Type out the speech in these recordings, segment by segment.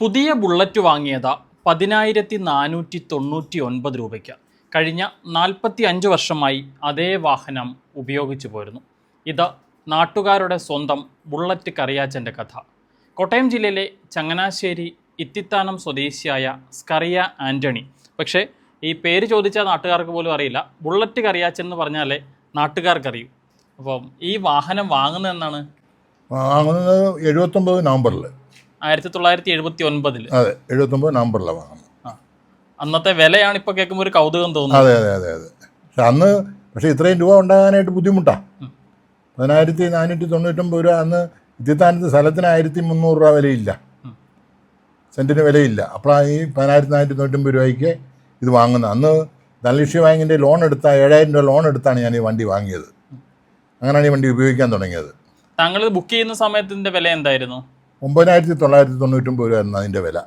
പുതിയ ബുള്ളറ്റ് വാങ്ങിയത് പതിനായിരത്തി നാനൂറ്റി തൊണ്ണൂറ്റി ഒൻപത് രൂപയ്ക്ക്. കഴിഞ്ഞ നാൽപ്പത്തി അഞ്ച് വർഷമായി അതേ വാഹനം ഉപയോഗിച്ചു പോരുന്നു. ഇത് നാട്ടുകാരുടെ സ്വന്തം ബുള്ളറ്റ് കറിയാച്ചന്റെ കഥ. കോട്ടയം ജില്ലയിലെ ചങ്ങനാശ്ശേരി ഇത്തിത്താനം സ്വദേശിയായ സ്കറിയ ആന്റണി പക്ഷേ ഈ പേര് ചോദിച്ചാൽ നാട്ടുകാർക്ക് പോലും അറിയില്ല. ബുള്ളറ്റ് കറിയാച്ചൻ എന്ന് പറഞ്ഞാലേ നാട്ടുകാർക്കറിയൂ. അപ്പം ഈ വാഹനം വാങ്ങുന്നത് എന്നാണ്? വാങ്ങുന്നത് എഴുപത്തൊമ്പത് നവംബറിൽ ആയിരത്തി തൊള്ളായിരത്തി എഴുപത്തി ഒൻപതിൽ അതെ എഴുപത്തൊമ്പത് നവംബറിലാണ് വാങ്ങുന്നത്. അന്നത്തെ വിലയാണ് ഇപ്പൊ കേൾക്കുമ്പോൾ ഒരു കൗതുകം തോന്നുന്നത് അതെ അതെ അതെ അതെ. പക്ഷെ അന്ന് പക്ഷേ ഇത്രയും രൂപ ഉണ്ടാകാനായിട്ട് ബുദ്ധിമുട്ടാ. പതിനായിരത്തി നാനൂറ്റി തൊണ്ണൂറ്റൊമ്പത് രൂപ അന്ന് ഇത്തിത്താനത്ത് സ്ഥലത്തിന് ആയിരത്തി മുന്നൂറ് രൂപ വിലയില്ല. സെന്റിന് സെന്റിന് വിലയില്ല. അപ്പോഴാണ് ഈ പതിനായിരത്തി നാനൂറ്റി തൊണ്ണൂറ്റൊമ്പത് രൂപയ്ക്ക് ഇത് വാങ്ങുന്നത്. അന്ന് ധനലക്ഷ്മി ബാങ്കിന്റെ ലോൺ എടുത്ത ഏഴായിരം രൂപ ലോൺ എടുത്താണ് ഞാൻ ഈ വണ്ടി വാങ്ങിയത്. അങ്ങനെയാണ് ഈ വണ്ടി ഉപയോഗിക്കാൻ തുടങ്ങിയത്. താങ്കൾ ബുക്ക് ചെയ്യുന്ന സമയത്തിന്റെ വില എന്തായിരുന്നു? ഒമ്പതിനായിരത്തി തൊള്ളായിരത്തി തൊണ്ണൂറ്റൊമ്പത് രൂപ ആയിരുന്നു അതിന്റെ വില.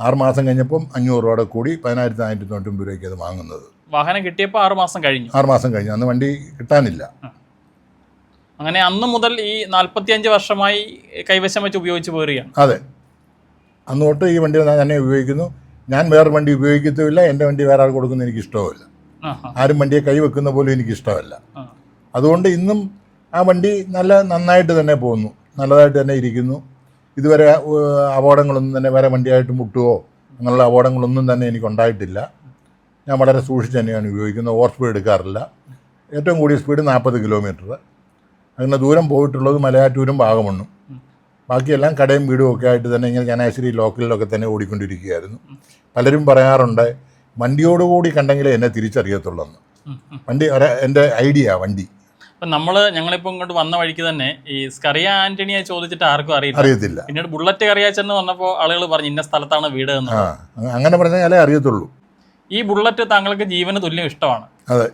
ആറുമാസം കഴിഞ്ഞപ്പം അഞ്ഞൂറ് രൂപയുടെ കൂടി പതിനായിരത്തി നാനൂറ്റി തൊണ്ണൂറ്റൊമ്പത് രൂപയ്ക്ക് അത് വാങ്ങുന്നത്. വാഹനം കിട്ടിയപ്പോൾ ആറ് മാസം കഴിഞ്ഞു. ആറ് മാസം കഴിഞ്ഞു. അന്ന് വണ്ടി കിട്ടാനില്ല. അങ്ങനെ അന്ന് മുതൽ ഈ നാൽപ്പത്തി അഞ്ച് വർഷമായി കൈവശം വെച്ച് ഉപയോഗിച്ച് പോരുകയാണ്. അതെ. അന്ന് തൊട്ട് ഈ വണ്ടി ഞാൻ തന്നെ ഉപയോഗിക്കുന്നു. ഞാൻ വേറെ വണ്ടി ഉപയോഗിക്കത്തുമില്ല. എന്റെ വണ്ടി വേറെ ആൾ കൊടുക്കുന്നത് എനിക്ക് ഇഷ്ടവുമില്ല. ആ, ആരും വണ്ടിയെ കൈവെക്കുന്ന പോലും എനിക്ക് ഇഷ്ടമല്ല. അതുകൊണ്ട് ഇന്നും ആ വണ്ടി നല്ല നന്നായിട്ട് തന്നെ പോകുന്നു. നല്ലതായിട്ട് തന്നെ ഇരിക്കുന്നു. ഇതുവരെ അപകടങ്ങളൊന്നും തന്നെ വേറെ വണ്ടിയായിട്ട് മുട്ടുകയോ അങ്ങനെയുള്ള അപകടങ്ങളൊന്നും തന്നെ എനിക്ക് ഉണ്ടായിട്ടില്ല ഞാൻ വളരെ സൂക്ഷിച്ച് തന്നെയാണ് ഉപയോഗിക്കുന്നത്. ഓവർ സ്പീഡ് എടുക്കാറില്ല. ഏറ്റവും കൂടിയ സ്പീഡ് നാൽപ്പത് കിലോമീറ്റർ. അങ്ങനെ ദൂരം പോയിട്ടുള്ളത് മലയാറ്റൂരും ഭാഗമണ്ണും ബാക്കിയെല്ലാം കടയും വീടും ഒക്കെ ആയിട്ട് തന്നെ ഇങ്ങനെ ചനാശ്ശേരി ലോക്കലിലൊക്കെ തന്നെ ഓടിക്കൊണ്ടിരിക്കുകയായിരുന്നു. പലരും പറയാറുണ്ട് വണ്ടിയോടുകൂടി കണ്ടെങ്കിലേ എന്നെ തിരിച്ചറിയത്തുള്ളൂ. വണ്ടി എന്റെ ഐഡിയ വണ്ടി. അപ്പൊ നമ്മൾ ഞങ്ങളിപ്പോ ഇങ്ങോട്ട് വന്ന വഴിക്ക് തന്നെ ഈ സ്കറിയ ആന്റണിയെ ചോദിച്ചിട്ട് ആർക്കും അറിയില്ല. അറിയത്തില്ല. പിന്നീട് ബുള്ളറ്റ് കറിയാച്ചെന്ന് വന്നപ്പോൾ ആളുകൾ പറഞ്ഞു ഇന്ന സ്ഥലത്താണ് വീട് എന്ന്. അങ്ങനെ പറഞ്ഞാലേ അറിയത്തുള്ളൂ. ഈ ബുള്ളറ്റ് താങ്കൾക്ക് ജീവന് തുല്യം ഇഷ്ടമാണ്. അതെ.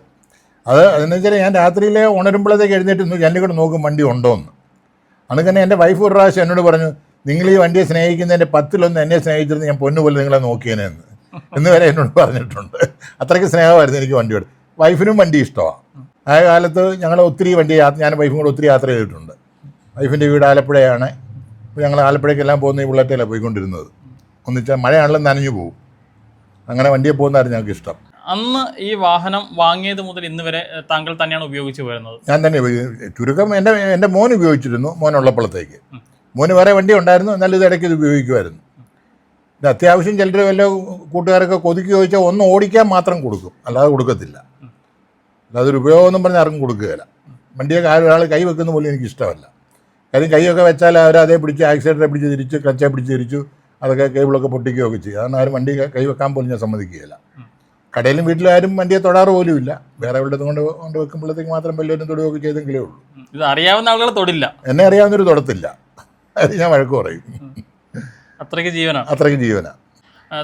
അത് അതെന്ന് വെച്ചാൽ ഞാൻ രാത്രിയിലെ ഉണരുമ്പോഴത്തേക്ക് എഴുന്നേറ്റ് ജനലിൽ നോക്കും വണ്ടി ഉണ്ടോ എന്ന് അന്ന് തന്നെ എന്റെ വൈഫ് ഒരു പ്രാവശ്യം എന്നോട് പറഞ്ഞു നിങ്ങൾ ഈ വണ്ടിയെ സ്നേഹിക്കുന്നതിന്റെ പത്തിലൊന്ന് എന്നെ സ്നേഹിച്ചിരുന്നു ഞാൻ പൊന്നുപോലെ നിങ്ങളെ നോക്കിയേനെന്ന് എന്ന്. വരെ എന്നോട് പറഞ്ഞിട്ടുണ്ട്. അത്രയ്ക്ക് സ്നേഹമായിരുന്നു എനിക്ക് വണ്ടിയോട് വൈഫിനും വണ്ടി ഇഷ്ടമാണ് ആ കാലത്ത് ഞങ്ങൾ ഒത്തിരി വണ്ടി യാത്ര ഞാൻ വൈഫും കൂടെ ഒത്തിരി യാത്ര ചെയ്തിട്ടുണ്ട്. വൈഫിന്റെ വീട് ആലപ്പുഴയാണ്. ഞങ്ങൾ ആലപ്പുഴയ്ക്കെല്ലാം പോകുന്ന ഈ ബുള്ളറ്റിലാണ് പോയിക്കൊണ്ടിരുന്നത്. ഒന്നിച്ചാൽ മഴയാണല്ലോ നനഞ്ഞു പോകും അങ്ങനെ വണ്ടിയെ പോകുന്നതായിരുന്നു ഞങ്ങൾക്ക് ഇഷ്ടം. അന്ന് ഈ വാഹനം വാങ്ങിയത് മുതൽ ഇന്ന് വരെ താങ്കൾ തന്നെയാണ് ഉപയോഗിച്ച് വരുന്നത്? ഞാൻ തന്നെ ചുരുക്കം എന്റെ എന്റെ മോൻ ഉപയോഗിച്ചിരുന്നു മോനുള്ളപ്പോഴത്തേക്ക് മോന് വേറെ വണ്ടി ഉണ്ടായിരുന്നു എന്നാലും ഇത് ഇടയ്ക്ക് ഇത് ഉപയോഗിക്കുമായിരുന്നു. ഇത് അത്യാവശ്യം ചിലർ വല്ല കൂട്ടുകാരൊക്കെ കൊതുക്കി ചോദിച്ചാൽ ഒന്ന് ഓടിക്കാൻ മാത്രം കൊടുക്കും അല്ലാതെ കൊടുക്കത്തില്ല. അല്ലാതെ ഉപയോഗമെന്നും ഉപയോഗം എന്നും പറഞ്ഞാൽ ആർക്കും കൊടുക്കുകയില്ല. വണ്ടിയൊക്കെ ഒരാൾ കൈ വെക്കുന്ന പോലും എനിക്ക് ഇഷ്ടമല്ല. കാര്യം കൈയൊക്കെ വെച്ചാൽ അവർ അതേ പിടിച്ച് ആക്സിഡന്റെ പിടിച്ച് തിരിച്ചു ക്ലച്ചെ പിടിച്ച് തിരിച്ചു അതൊക്കെ കേബിളൊക്കെ പൊട്ടിക്കുകയൊക്കെ ചെയ്യും. അതാണ് ആരും വണ്ടി കൈ വെക്കാൻ പോലും ഞാൻ സമ്മതിക്കുകയില്ല. കടയിലും വീട്ടിലും ആരും വണ്ടിയെ തൊടാറ് പോലും ഇല്ല. വേറെ എവിടെത്തും കൊണ്ട് കൊണ്ട് വെക്കുമ്പോഴത്തേക്ക് മാത്രം വല്ലവരും തൊടുകയൊക്കെ ചെയ്തെങ്കിലേ ഉള്ളൂ. ഇത് അറിയാവുന്ന ആളുകൾ തൊടില്ല. എന്നെ അറിയാവുന്നൊരു തൊടത്തില്ല. അത് ഞാൻ വഴക്ക് പറയും. അത്രയ്ക്ക് ജീവനാണ്. അത്രയ്ക്ക് ജീവനാ ഏഹ്,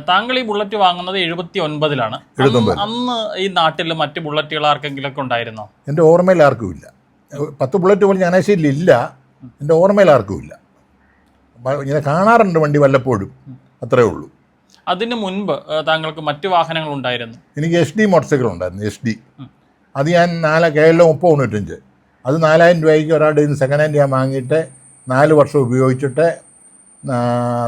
താങ്കൾ ഈ ബുള്ളറ്റ് വാങ്ങുന്നത് എഴുപത്തി ഒൻപതിലാണ് അന്ന് ഈ നാട്ടിൽ മറ്റു ബുള്ളറ്റുകൾ ആർക്കെങ്കിലും ഒക്കെ ഉണ്ടായിരുന്നോ? എന്റെ ഓർമ്മയിൽ ആർക്കും ഇല്ല. പത്ത് ബുള്ളറ്റ് പോലും ചങ്ങനാശ്ശേരിയിൽ ഇല്ല. എന്റെ ഓർമ്മയിൽ ആർക്കും ഇല്ല. ഇങ്ങനെ കാണാറുണ്ട് വണ്ടി വല്ലപ്പോഴും. അത്രേ ഉള്ളൂ. അതിന് മുൻപ് താങ്കൾക്ക് മറ്റു വാഹനങ്ങൾ ഉണ്ടായിരുന്നു? എനിക്ക് എസ് ഡി മോട്ടോർ ഉണ്ടായിരുന്നു എസ് ഡി. അത് ഞാൻ നാല് കേരളം ഒപ്പം മുപ്പത് തൊണ്ണൂറ്റഞ്ച്. അത് നാലായിരം രൂപയ്ക്ക് ഒരാളുടെ ഇന്ന് സെക്കൻഡ് ഹാൻഡ് ഞാൻ വാങ്ങിയിട്ട് നാല് വർഷം ഉപയോഗിച്ചിട്ട്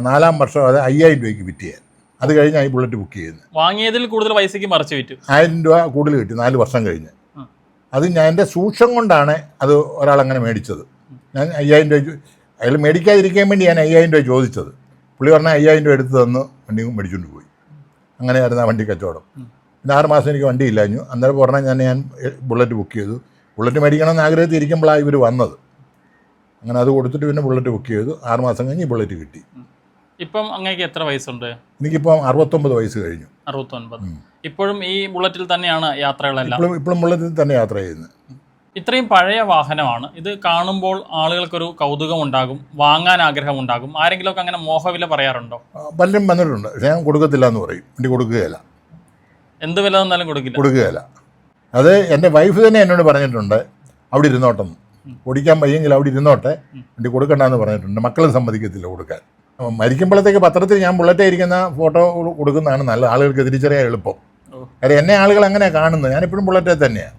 നാലാം വർഷം അത് അയ്യായിരം രൂപയ്ക്ക് വിറ്റ് ചെയ്യാൻ അത് കഴിഞ്ഞാണ് ഈ ബുള്ളറ്റ് ബുക്ക് ചെയ്യുന്നത് വാങ്ങിയതിൽ കൂടുതൽ പൈസയ്ക്ക് മറിച്ച് വിറ്റു. ആയിരം രൂപ കൂടുതൽ കിട്ടി നാല് വർഷം കഴിഞ്ഞ്. അത് ഞാൻ എന്റെ സൂക്ഷം കൊണ്ടാണ് അത് ഒരാൾ അങ്ങനെ മേടിച്ചത്. ഞാൻ അയ്യായിരം രൂപ അയാൾ മേടിക്കാതിരിക്കാൻ വേണ്ടി ഞാൻ അയ്യായിരം രൂപ ചോദിച്ചത്. പുള്ളി പറഞ്ഞാൽ അയ്യായിരം രൂപ എടുത്ത് തന്ന് വണ്ടി മേടിച്ചുകൊണ്ട് പോയി. അങ്ങനെയായിരുന്നു ആ വണ്ടി കച്ചവടം. പിന്നെ ആറ് മാസം എനിക്ക് വണ്ടി ഇല്ലാഞ്ഞു. അന്നേരം പറഞ്ഞാൽ ഞാൻ ഞാൻ ബുള്ളറ്റ് ബുക്ക് ചെയ്തു. ബുള്ളറ്റ് മേടിക്കണമെന്ന് ആഗ്രഹത്തിൽ ഇരിക്കുമ്പോഴാണ് ഇവർ വന്നത്. അങ്ങനെ അത് കൊടുത്തിട്ട് പിന്നെ ബുള്ളറ്റ് ബുക്ക് ചെയ്തു. ആറ് മാസം കഴിഞ്ഞ് ബുള്ളറ്റ് കിട്ടി. ഇപ്പം അങ്ങേക്ക് എത്ര വയസ്സുണ്ട്? എനിക്കിപ്പം അറുപത്തൊമ്പത് വയസ്സ് കഴിഞ്ഞു. അറുപത്തൊൻപത്. ഇപ്പോഴും ഈ ബുള്ളറ്റിൽ തന്നെയാണ് യാത്രകളെല്ലാം? ഇപ്പോഴും ഇപ്പോഴും ബുള്ളറ്റിൽ തന്നെ യാത്ര ചെയ്യുന്നത് ഇത്രയും പഴയ വാഹനമാണ്. ഇത് കാണുമ്പോൾ ആളുകൾക്കൊരു കൗതുകം ഉണ്ടാകും വാങ്ങാൻ ആഗ്രഹം ഉണ്ടാകും ആരെങ്കിലും ഒക്കെ അങ്ങനെ മോഹവില പറയാറുണ്ടോ? പലരും വന്നിട്ടുണ്ട്. പക്ഷേ ഞാൻ കൊടുക്കത്തില്ല എന്ന് പറയും. വണ്ടി കൊടുക്കുകയില്ല. എന്ത് വില തന്നാലും കൊടുക്കില്ല. കൊടുക്കുകയില്ല. അത് എന്റെ വൈഫ് തന്നെ എന്നോട് പറഞ്ഞിട്ടുണ്ട് അവിടെ ഇരുന്നോട്ടെന്ന്. ഓടിക്കാൻ വയ്യെങ്കിൽ അവിടെ ഇരുന്നോട്ടെ. വണ്ടി കൊടുക്കണ്ടെന്ന് പറഞ്ഞിട്ടുണ്ട്. മക്കളും സമ്മതിക്കത്തില്ല കൊടുക്കാൻ. മരിക്കുമ്പോഴത്തേക്ക് പത്രത്തിൽ ഞാൻ ബുള്ളറ്റ് ഇരിക്കുന്ന ഫോട്ടോ കൊടുക്കുന്നതാണ് നല്ല ആളുകൾക്ക് തിരിച്ചറിയാൻ എളുപ്പം. കാര്യം എന്നെ ആളുകൾ അങ്ങനെ കാണുന്നത്. ഞാനിപ്പോഴും ബുള്ളറ്റേ തന്നെയാണ്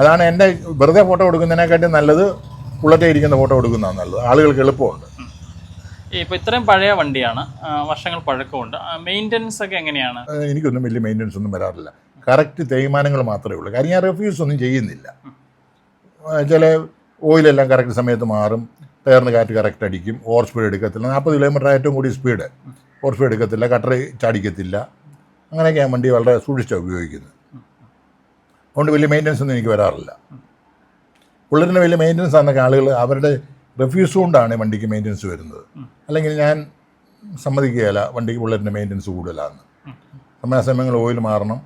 അതാണ് എന്റെ വെറുതെ ഫോട്ടോ കൊടുക്കുന്നതിനെക്കാട്ടും നല്ലത് ബുള്ളറ്റേ ഇരിക്കുന്ന ഫോട്ടോ കൊടുക്കുന്നതാണ് നല്ലത്. ആളുകൾക്ക് എളുപ്പമുണ്ട്. ഇപ്പോൾ ഇത്രയും പഴയ വണ്ടിയാണ്. വർഷങ്ങൾ പഴക്കമുണ്ട്. മെയിന്റനൻസ് ഒക്കെ എങ്ങനെയാണ്? എനിക്കൊന്നും വലിയ മെയിന്റനൻസ് ഒന്നും വരാറില്ല. കറക്റ്റ് തേയ്മാനങ്ങൾ മാത്രമേ ഉള്ളൂ. കാര്യം ഞാൻ റെഫ്യൂസ് ഒന്നും ചെയ്യുന്നില്ല. ചില ഓയിലെല്ലാം കറക്റ്റ് സമയത്ത് മാറും. ടയറിന് കാറ്റ് കറക്റ്റ് അടിക്കും. ഓവർ സ്പീഡ് എടുക്കത്തില്ല. നാൽപ്പത് കിലോമീറ്റർ ഏറ്റവും കൂടി സ്പീഡ് ഓവർ സ്പീഡ് എടുക്കത്തില്ല. കട്ടർ ചാടിക്കത്തില്ല. അങ്ങനെയൊക്കെ ഞാൻ വണ്ടി വളരെ സൂക്ഷിച്ചാണ് ഉപയോഗിക്കുന്നത്. അതുകൊണ്ട് വലിയ മെയിന്റനൻസ് ഒന്നും എനിക്ക് വരാറില്ല. ബുള്ളറ്റിന് വലിയ മെയിന്റനൻസ് ആണെന്നൊക്കെ ആളുകൾ അവരുടെ റിഫ്യൂസ് കൊണ്ടാണ് വണ്ടിക്ക് മെയിന്റനൻസ് വരുന്നത്. അല്ലെങ്കിൽ ഞാൻ സമ്മതിക്കുകയില്ല വണ്ടിക്ക് ബുള്ളറ്റിന്റെ മെയിന്റനൻസ് കൂടുതലാണ് സമയാസമയങ്ങൾ ഓയിൽ മാറണം.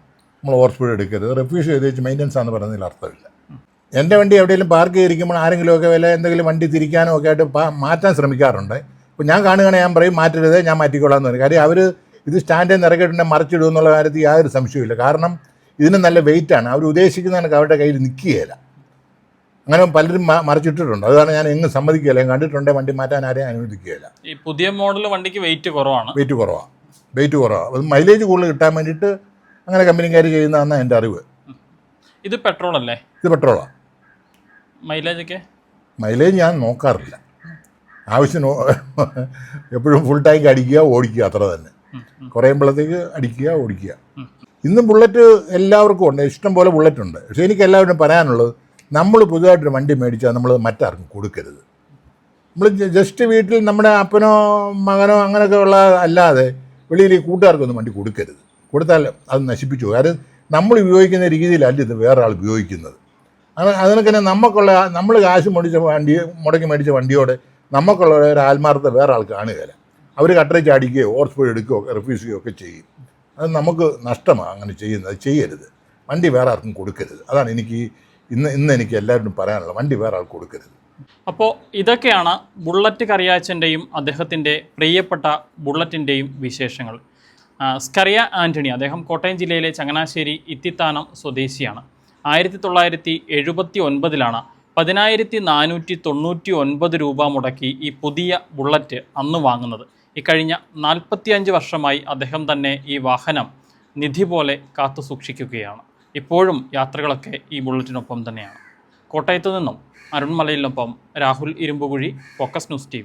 നമ്മൾ ഓവർ സ്പീഡ് എടുക്കരുത്. റിഫ്യൂസ് ചെയ്ത് വെച്ച് മെയിന്റനൻസ് ആണെന്ന് പറയുന്നതിൽ അർത്ഥമില്ല. എന്റെ വണ്ടി എവിടെയെങ്കിലും പാർക്ക് ചെയ്തിരിക്കുമ്പോൾ ആരെങ്കിലുമൊക്കെ വില എന്തെങ്കിലും വണ്ടി തിരിക്കാനോ ഒക്കെ ആയിട്ട് മാറ്റാൻ ശ്രമിക്കാറുണ്ട്. അപ്പോൾ ഞാൻ കാണുകയാണെങ്കിൽ ഞാൻ പറയും മാറ്റരുത് ഞാൻ മാറ്റിക്കോളാം എന്ന് പറയും. കാര്യം അവർ ഇത് സ്റ്റാൻഡിൽ നിന്ന് ഇറക്കിയിട്ടുണ്ടെങ്കിൽ മറിച്ചിടും എന്നുള്ള കാര്യത്തിൽ യാതൊരു സംശയമില്ല കാരണം ഇതിന് നല്ല വെയിറ്റാണ് അവർ ഉദ്ദേശിക്കുന്ന കണക്ക് അവരുടെ കയ്യിൽ നിൽക്കുകയില്ല. അങ്ങനെ പലരും മറിച്ചിട്ടിട്ടുണ്ട്. അതാണ് ഞാൻ എങ്ങും സമ്മതിക്കുകയില്ല. ഞാൻ കണ്ടിട്ടുണ്ടെങ്കിൽ വണ്ടി മാറ്റാൻ ആരെയും അനുവദിക്കുകയില്ല. ഈ പുതിയ മോഡൽ വണ്ടിക്ക് വെയിറ്റ് കുറവാണ്. വെയിറ്റ് കുറവാണ് വെയിറ്റ് കുറവാണ് അത് മൈലേജ് കൂടുതൽ കിട്ടാൻ വേണ്ടിയിട്ട് അങ്ങനെ കമ്പനിക്കാർ ചെയ്യുന്നതാണ് എന്റെ അറിവ്. ഇത് പെട്രോൾ അല്ലേ? ഇത് പെട്രോളാണ് മൈലേജ് ഒക്കെ? മൈലേജ് ഞാൻ നോക്കാറില്ല. ആവശ്യം എപ്പോഴും ഫുൾ ടാങ്ക് അടിക്കുക ഓടിക്കുക അത്ര തന്നെ. കുറയുമ്പോഴത്തേക്ക് അടിക്കുക ഓടിക്കുക. ഇന്നും ബുള്ളറ്റ് എല്ലാവർക്കും ഉണ്ട്. ഇഷ്ടം പോലെ ബുള്ളറ്റ് ഉണ്ട്. പക്ഷേ എനിക്ക് എല്ലാവരും പറയാനുള്ളത് നമ്മൾ പുതുതായിട്ടൊരു വണ്ടി മേടിച്ചാൽ നമ്മൾ മറ്റാർക്കും കൊടുക്കരുത്. നമ്മൾ ജസ്റ്റ് വീട്ടിൽ നമ്മുടെ അപ്പനോ മകനോ അങ്ങനെയൊക്കെ ഉള്ള അല്ലാതെ വെളിയിൽ ഈ കൂട്ടുകാർക്കൊന്നും വണ്ടി കൊടുക്കരുത്. കൊടുത്താൽ അത് നശിപ്പിച്ചു പോകും. കാര്യം നമ്മൾ ഉപയോഗിക്കുന്ന രീതിയിലല്ല ഇത് വേറെ ആൾ ഉപയോഗിക്കുന്നത്. അതിനൊക്കെ തന്നെ നമുക്കുള്ള നമ്മൾ കാശ് മേടിച്ച വണ്ടി മുടക്കി മേടിച്ച വണ്ടിയോട് നമുക്കുള്ള ഒരു ആത്മാർത്ഥത വേറെ ആൾ കാണുകയില്ല. അവർ കട്ടറി ചാടിക്കുകയോ ഓവർ പോയി എടുക്കുകയോ റിഫ്യൂസ് ചെയ്യുകയോ ഒക്കെ ചെയ്യും. അത് നമുക്ക് നഷ്ടമാണ് അങ്ങനെ ചെയ്യുന്നത്. ചെയ്യരുത്. വണ്ടി വേറെ ആർക്കും കൊടുക്കരുത്. അതാണ് എനിക്ക് ഇന്ന് ഇന്ന് എനിക്ക് എല്ലാവരോടും പറയാനുള്ളത്. വണ്ടി വേറെ ആൾ കൊടുക്കരുത്. അപ്പോൾ ഇതൊക്കെയാണ് ബുള്ളറ്റ് കറിയാച്ചന്റെയും അദ്ദേഹത്തിന്റെ പ്രിയപ്പെട്ട ബുള്ളറ്റിന്റെയും വിശേഷങ്ങൾ. സ്കറിയ ആന്റണി അദ്ദേഹം കോട്ടയം ജില്ലയിലെ ചങ്ങനാശ്ശേരി ഇത്തിത്താനം സ്വദേശിയാണ്. ആയിരത്തി തൊള്ളായിരത്തി എഴുപത്തി ഒൻപതിലാണ് പതിനായിരത്തി നാനൂറ്റി തൊണ്ണൂറ്റി ഒൻപത് രൂപ മുടക്കി ഈ പുതിയ ബുള്ളറ്റ് അന്ന് വാങ്ങുന്നത്. ഇക്കഴിഞ്ഞ നാൽപ്പത്തിയഞ്ച് വർഷമായി അദ്ദേഹം തന്നെ ഈ വാഹനം നിധി പോലെ കാത്തു സൂക്ഷിക്കുകയാണ്. ഇപ്പോഴും യാത്രകളൊക്കെ ഈ ബുള്ളറ്റിനൊപ്പം തന്നെയാണ്. കോട്ടയത്തു നിന്നും അരുൺമലയിലൊപ്പം Rahul Irumpukuzhi focus news T